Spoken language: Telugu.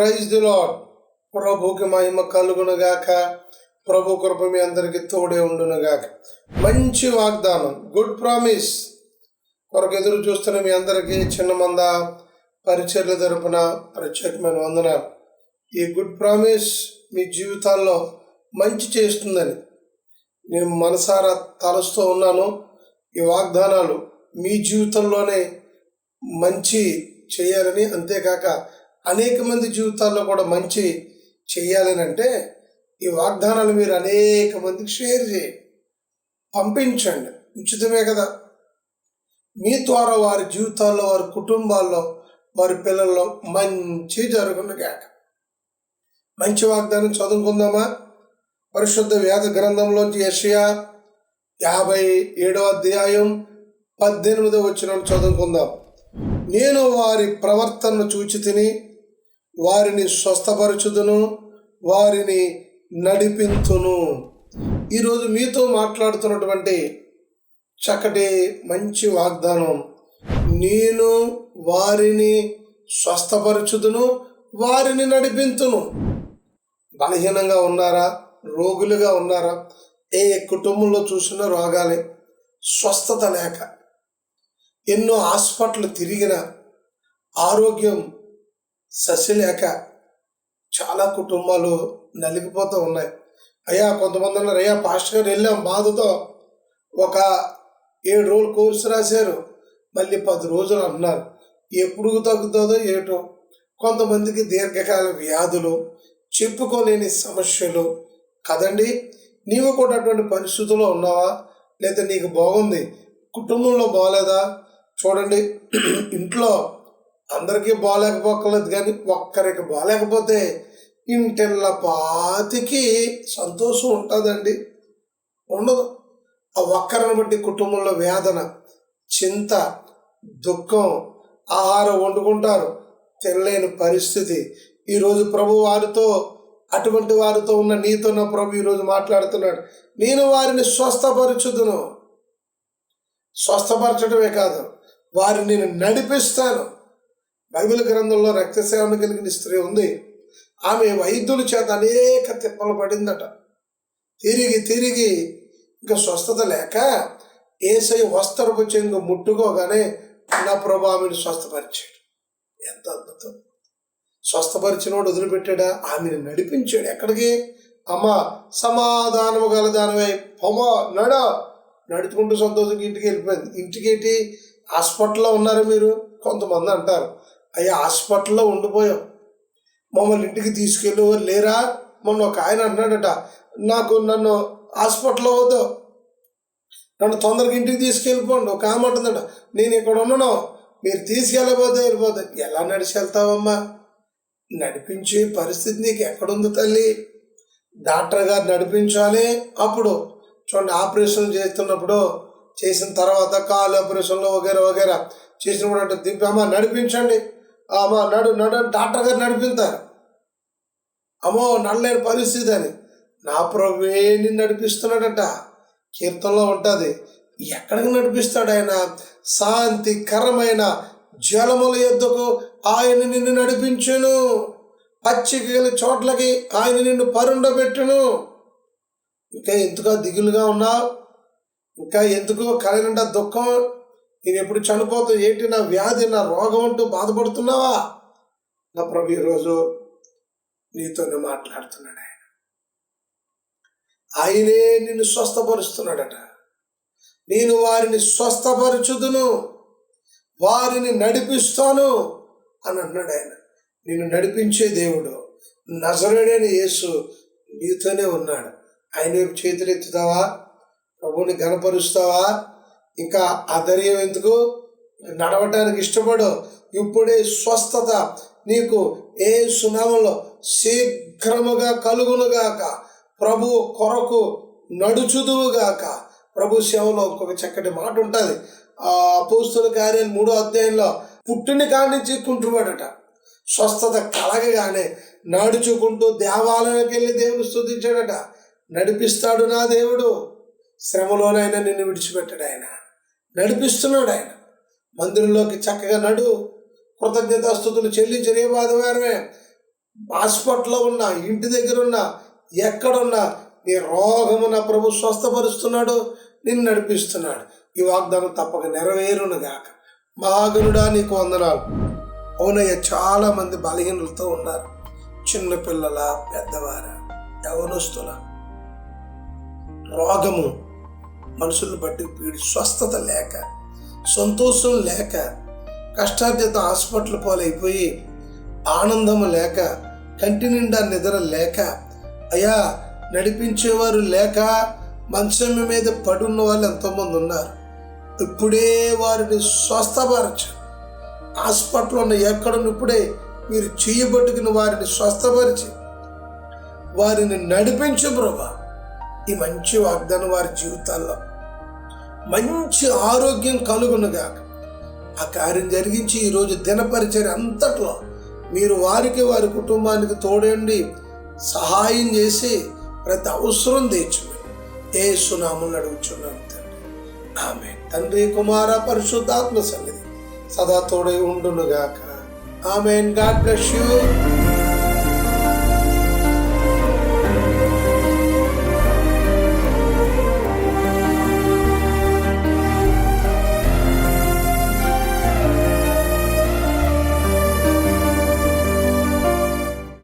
ప్రైజ్ ది లాడ్ ప్రభుకి మహిమ కలుగునుగాక. ప్రభు కృప మీ అందరికీ తోడే ఉండునుగాక. మంచి వాగ్దానం గుడ్ ప్రామిస్ కొరకు ఎదురు చూస్తున్న మీ అందరికీ చిన్న మంద పరిచర్ల తరపున ప్రత్యేకమైన వందన ఈ గుడ్ ప్రామిస్ మీ జీవితాల్లో మంచి చేస్తుందని నేను మనసారా తలుస్తూ ఉన్నాను. ఈ వాగ్దానాలు మీ జీవితంలోనే మంచి చేయాలని అంతేకాక అనేక మంది జీవితాల్లో కూడా మంచి చేయాలని అంటే ఈ వాగ్దానాలు మీరు అనేక మందికి షేర్ చేయండి పంపించండి. ఉచితమే కదా. మీ ద్వారా వారి జీవితాల్లో వారి కుటుంబాల్లో వారి పిల్లల్లో మంచి జరుగునుగాక మంచి వాగ్దానం చదువుకుందామా? పరిశుద్ధ వేద గ్రంథంలోంచి యషయా యాభై ఏడవ అధ్యాయం పద్దెనిమిదవ వచ్చిన చదువుకుందాం. నేను వారి ప్రవర్తనను చూచి తిని వారిని స్వస్థపరచుదును వారిని నడిపింతును. ఈరోజు మీతో మాట్లాడుతున్నటువంటి చక్కటి మంచి వాగ్దానం నేను వారిని స్వస్థపరచుదును వారిని నడిపింతును. బలహీనంగా ఉన్నారా రోగులుగా ఉన్నారా ఏ కుటుంబంలో చూసిన రోగాలే స్వస్థత లేక ఎన్నో హాస్పిటల్ తిరిగిన ఆరోగ్యం ససిలేక చాలా కుటుంబాలు నలిగిపోతూ ఉన్నాయి. అయ్యా కొంతమంది ఉన్నారు. అయ్యా పాస్టర్ గారు వెళ్ళాం బాధతో. ఒక ఏడు రోజులు కోర్సు రాశారు. మళ్ళీ పది రోజులు అన్నారు. ఎప్పుడు తగ్గుతుందో ఏటో. కొంతమందికి దీర్ఘకాల వ్యాధులు చెప్పుకోలేని సమస్యలు. కదండి నీవు కూడా అటువంటి పరిస్థితుల్లో ఉన్నావా? లేదా నీకు బాగుంది? కుటుంబంలో బాగలేదా చూడండి ఇంట్లో అందరికీ బాగాలేకపోకలేదు కానీ ఒక్కరికి బాగాలేకపోతే ఇంటిళ్ళ పాతికి సంతోషం ఉంటుందండి. ఉండదు. ఆ ఒక్కరిని బట్టి కుటుంబంలో వేదన చింత దుఃఖం ఆహారం వండుకుంటారు. తినలేని పరిస్థితి. ఈరోజు ప్రభు వారితో అటువంటి వారితో ఉన్న నీతో నా ప్రభు ఈరోజు మాట్లాడుతున్నాడు. నేను వారిని స్వస్థపరచుదును. స్వస్థపరచడమే కాదు వారిని నేను నడిపిస్తాను. బైబిల్ గ్రంథంలో రక్తసేవన కలిగిన స్త్రీ ఉంది. ఆమె వైద్యుల చేత అనేక తిప్పలు పడిందట. తిరిగి తిరిగి ఇంకా స్వస్థత లేక ఏసై వస్త్రపు చెంగు ముట్టుకోగానే నా ప్రభు ఆమెను స్వస్థపరిచాడు. ఎంత అద్భుతం. స్వస్థపరిచినోడు వదిలిపెట్టాడా? ఆమెను నడిపించాడు. ఎక్కడికి? అమ్మ సమాధానము గల దానివై పొమ నడ. నడుచుకుంటూ సంతోషంగా ఇంటికి వెళ్ళిపోయింది. ఇంటికి ఏంటి హాస్పిటల్లో ఉన్నారు మీరు? కొంతమంది అంటారు. అయ్యా హాస్పిటల్లో ఉండిపోయాం. మమ్మల్ని ఇంటికి తీసుకెళ్ళేవారు లేరా? మొన్న ఒక ఆయన అన్నాడట నాకు నన్ను హాస్పిటల్లో వద్దు. నన్ను తొందరగా ఇంటికి తీసుకెళ్ళిపోండి. ఒక ఆమె అంటుందట నేను ఇక్కడ ఉన్నాను. మీరు తీసుకెళ్ళబోతే వెళ్ళిపోతే ఎలా నడిచి వెళ్తావమ్మా? నడిపించే పరిస్థితి నీకు ఎక్కడుంది తల్లి? డాక్టర్ గారు నడిపించాలి అప్పుడు. చూడండి ఆపరేషన్ చేస్తున్నప్పుడు చేసిన తర్వాత కాలు ఆపరేషన్లో వగేరా వగేరా. చేసినప్పుడు అంటే దింపామా? నడిపించండి. మా నడు నడు డాక్టర్ గారు నడిపిస్తారు అమ్మో నడలేని పరిస్థితి అని నా ప్రభువే నిన్ను నడిపిస్తున్నాడట. కీర్తనలో ఉంటుంది ఎక్కడికి నడిపిస్తాడు ఆయన? శాంతికరమైన జలముల యొద్దకు ఆయన నిన్ను నడిపించును. పచ్చిక చోట్లకి ఆయన నిన్ను పరుండబెట్టును. ఇంకా ఎందుకో దిగులుగా ఉన్నావు? ఇంకా ఎందుకో కలిగిన దుఃఖం? నేను ఎప్పుడు చనిపోతా ఏంటి నా వ్యాధి నా రోగం అంటూ బాధపడుతున్నావా? నా ప్రభు ఈరోజు నీతోనే మాట్లాడుతున్నాడు ఆయన. ఆయనే నిన్ను స్వస్థపరుస్తున్నాడట. నేను వారిని స్వస్థపరచుదును వారిని నడిపిస్తాను అని అన్నాడు ఆయన. నిన్ను నడిపించే దేవుడు నజరుడైన యేసు నీతోనే ఉన్నాడు. ఆయన వైపు చేతులు ఎత్తుతావా? ప్రభుని గనపరుస్తావా ఇంకా ఆ ధైర్యం ఎందుకు? నడవటానికి ఇష్టపడు. ఇప్పుడే స్వస్థత నీకు ఏ సునామంలో శీఘ్రముగా కలుగునుగాక. ప్రభు కొరకు నడుచుదువుగాక. ప్రభు సేవలో ఇంకొక చక్కటి మాట ఉంటుంది. ఆ అపోస్తుల కార్యాలు మూడో అధ్యాయంలో పుట్టిన కాడి నుంచి కుంటువాడట. స్వస్థత కలగగానే నడుచుకుంటూ దేవాలయంకి వెళ్ళి దేవుని స్థుతించాడట. నడిపిస్తాడు నా దేవుడు. శ్రమలోనైనా నిన్ను విడిచిపెట్టాడు ఆయన. నడిపిస్తున్నాడు ఆయన. మందిరంలోకి చక్కగా నడు. కృతజ్ఞతాస్థుతులు చెల్లించిన ఏ బాధవారమే హాస్పిటల్లో ఉన్నా ఇంటి దగ్గర ఉన్నా ఎక్కడున్నా నీ రోగము నా ప్రభు స్వస్థపరుస్తున్నాడు నిన్ను నడిపిస్తున్నాడు. ఈ వాగ్దానం తప్పక నెరవేరును గాక. మహాగనుడా నీకు వందనాలు. అవునయ్య చాలా మంది బలహీనులతో ఉన్నారు. చిన్న పిల్లల పెద్దవార యవనస్తుల రోగము మనుషులను బట్టి పీడి స్వస్థత లేక సంతోషం లేక కష్టార్జిత హాస్పిటల్ పాలైపోయి ఆనందం లేక కంటి నిండా నిద్ర లేక అయా నడిపించేవారు లేక మంచం మీద పడున్న వాళ్ళు ఎంతోమంది ఉన్నారు. ఇప్పుడే వారిని స్వస్థపరచు. హాస్పిటల్ ఉన్న ఎక్కడున్న ఇప్పుడే మీరు చేయబట్టుకుని వారిని స్వస్థపరిచి. వారిని నడిపించు ప్రభా. ఈ మంచి వాగ్దానం వారి జీవితాల్లో. మంచి ఆరోగ్యం కలుగునుగాక. ఆ కార్యం జరిగించి ఈరోజు దినపరిచర్య అంతట్లో మీరు వారికి వారి కుటుంబానికి తోడండి సహాయం చేసి ప్రతి అవసరం తీర్చుమని ఏ సునామం అడుగుచున్నాను తండ్రి. ఆమె తండ్రి కుమార పరిశుద్ధాత్మ సన్నిధి సదా తోడై ఉండునుగాక. ఆమె గాడ్ బ్లెస్ యూ.